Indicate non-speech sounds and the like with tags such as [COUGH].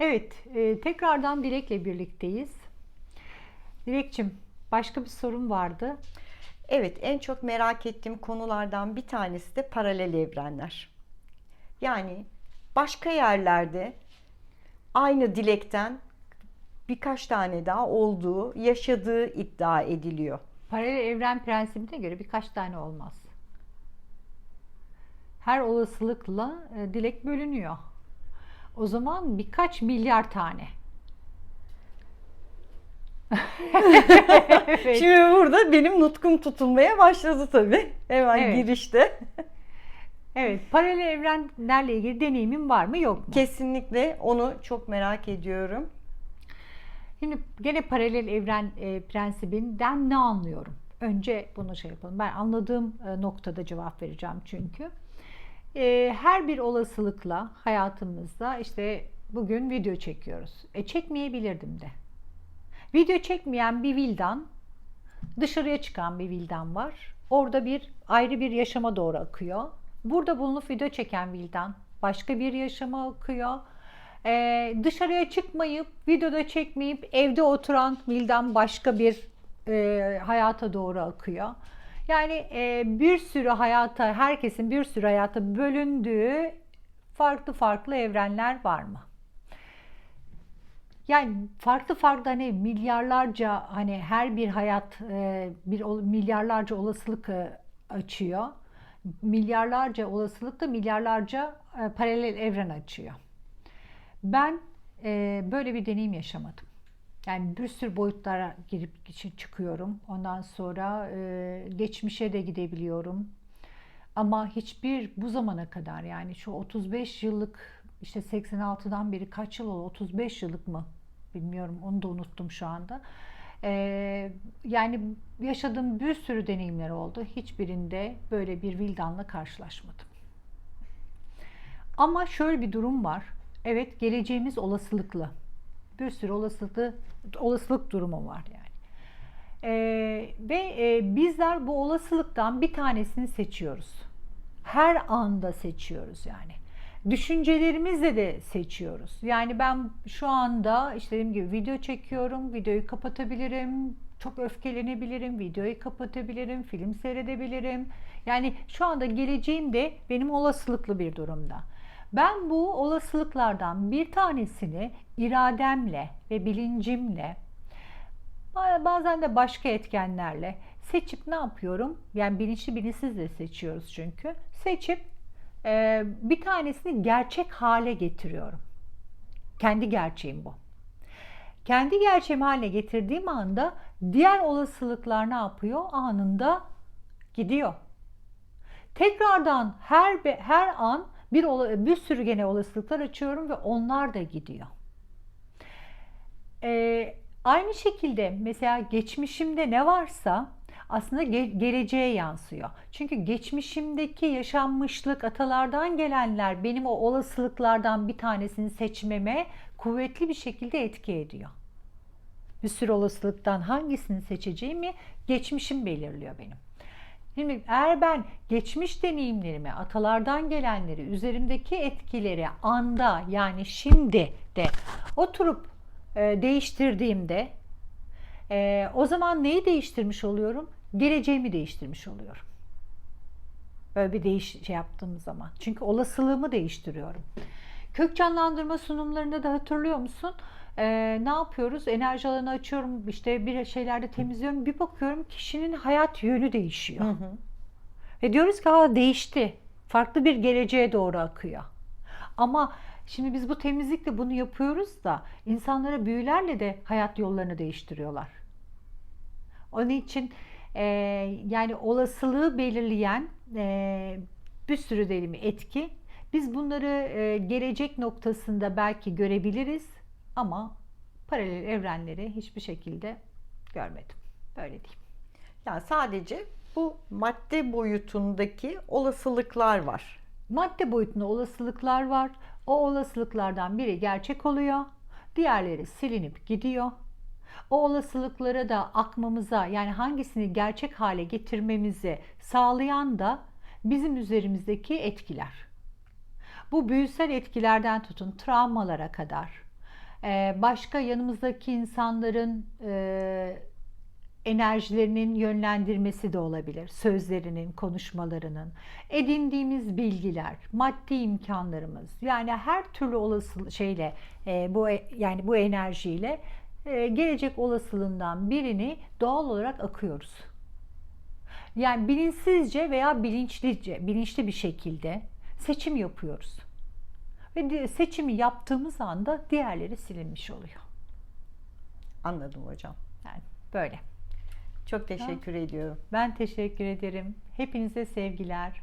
Evet, e, tekrardan Dilek'le birlikteyiz. Dilekçim, başka bir sorun vardı. Evet, en çok merak ettiğim konulardan bir tanesi de paralel evrenler. Yani başka yerlerde aynı dilekten birkaç tane daha olduğu, yaşadığı iddia ediliyor. Paralel evren prensibine göre birkaç tane olmaz. Her olasılıkla e, Dilek bölünüyor. O zaman birkaç milyar tane. [LAUGHS] Evet. Şimdi burada benim nutkum tutulmaya başladı tabii. Hemen Evet. girişte. Evet, paralel evrenlerle ilgili deneyimin var mı yok mu? Kesinlikle onu çok merak ediyorum. Şimdi gene paralel evren e, prensibinden ne anlıyorum? Önce bunu şey yapalım. Ben anladığım e, noktada cevap vereceğim çünkü. E, her bir olasılıkla hayatımızda işte bugün video çekiyoruz. E çekmeyebilirdim de. Video çekmeyen bir vildan, dışarıya çıkan bir vildan var. Orada bir ayrı bir yaşama doğru akıyor. Burada bulunup video çeken vildan başka bir yaşama akıyor. Ee, dışarıya çıkmayıp, videoda çekmeyip evde oturan vildan başka bir e, hayata doğru akıyor. Yani e, bir sürü hayata, herkesin bir sürü hayata bölündüğü farklı farklı evrenler var mı? Yani farklı farklı hani milyarlarca hani her bir hayat e, bir milyarlarca olasılık e, açıyor. Milyarlarca olasılık da milyarlarca e, paralel evren açıyor. Ben e, böyle bir deneyim yaşamadım. Yani bir sürü boyutlara girip çı- çıkıyorum. Ondan sonra e, geçmişe de gidebiliyorum. Ama hiçbir bu zamana kadar yani şu 35 yıllık işte 86'dan beri kaç yıl oldu? 35 yıllık mı? Bilmiyorum onu da unuttum şu anda. Ee, yani yaşadığım bir sürü deneyimler oldu. Hiçbirinde böyle bir vildanla karşılaşmadım. Ama şöyle bir durum var. Evet geleceğimiz olasılıklı. Bir sürü olasılıklı, olasılık durumu var yani. Ee, ve e, bizler bu olasılıktan bir tanesini seçiyoruz. Her anda seçiyoruz yani. Düşüncelerimizle de seçiyoruz. Yani ben şu anda işte dediğim gibi video çekiyorum, videoyu kapatabilirim, çok öfkelenebilirim, videoyu kapatabilirim, film seyredebilirim. Yani şu anda geleceğim de benim olasılıklı bir durumda. Ben bu olasılıklardan bir tanesini irademle ve bilincimle Bazen de başka etkenlerle seçip ne yapıyorum? Yani bilinçli bilinçsiz de seçiyoruz çünkü. Seçip e, bir tanesini gerçek hale getiriyorum. Kendi gerçeğim bu. Kendi gerçeğim haline getirdiğim anda diğer olasılıklar ne yapıyor? Anında gidiyor. Tekrardan her her an bir bir sürü gene olasılıklar açıyorum ve onlar da gidiyor. Ee, aynı şekilde mesela geçmişimde ne varsa aslında ge- geleceğe yansıyor. Çünkü geçmişimdeki yaşanmışlık, atalardan gelenler benim o olasılıklardan bir tanesini seçmeme kuvvetli bir şekilde etki ediyor. Bir sürü olasılıktan hangisini seçeceğimi geçmişim belirliyor benim. Şimdi eğer ben geçmiş deneyimlerimi, atalardan gelenleri, üzerimdeki etkileri anda yani şimdi de oturup e, değiştirdiğimde e, o zaman neyi değiştirmiş oluyorum? Geleceğimi değiştirmiş oluyorum. Böyle bir değiş şey yaptığım zaman. Çünkü olasılığımı değiştiriyorum. Kök canlandırma sunumlarında da hatırlıyor musun? Ee, ne yapıyoruz? Enerji alanı açıyorum, işte bir şeylerde temizliyorum. Bir bakıyorum kişinin hayat yönü değişiyor. Hı hı. Ve diyoruz ki ha değişti. Farklı bir geleceğe doğru akıyor. Ama şimdi biz bu temizlikle bunu yapıyoruz da insanlara büyülerle de hayat yollarını değiştiriyorlar. Onun için e, yani olasılığı belirleyen e, bir sürü diyelim etki. Biz bunları e, gelecek noktasında belki görebiliriz ama paralel evrenleri hiçbir şekilde görmedim. Böyle diyeyim. Yani sadece bu madde boyutundaki olasılıklar var. Madde boyutunda olasılıklar var. O olasılıklardan biri gerçek oluyor. Diğerleri silinip gidiyor. O olasılıklara da akmamıza yani hangisini gerçek hale getirmemizi sağlayan da bizim üzerimizdeki etkiler. Bu büyüsel etkilerden tutun travmalara kadar, Ee, başka yanımızdaki insanların e, enerjilerinin yönlendirmesi de olabilir. Sözlerinin, konuşmalarının, edindiğimiz bilgiler, maddi imkanlarımız. Yani her türlü olası şeyle e, bu e- yani bu enerjiyle gelecek olasılığından birini doğal olarak akıyoruz. Yani bilinçsizce veya bilinçlice, bilinçli bir şekilde seçim yapıyoruz. Ve seçimi yaptığımız anda diğerleri silinmiş oluyor. Anladım hocam. Yani böyle. Çok teşekkür ediyorum. Ben teşekkür ederim. Hepinize sevgiler.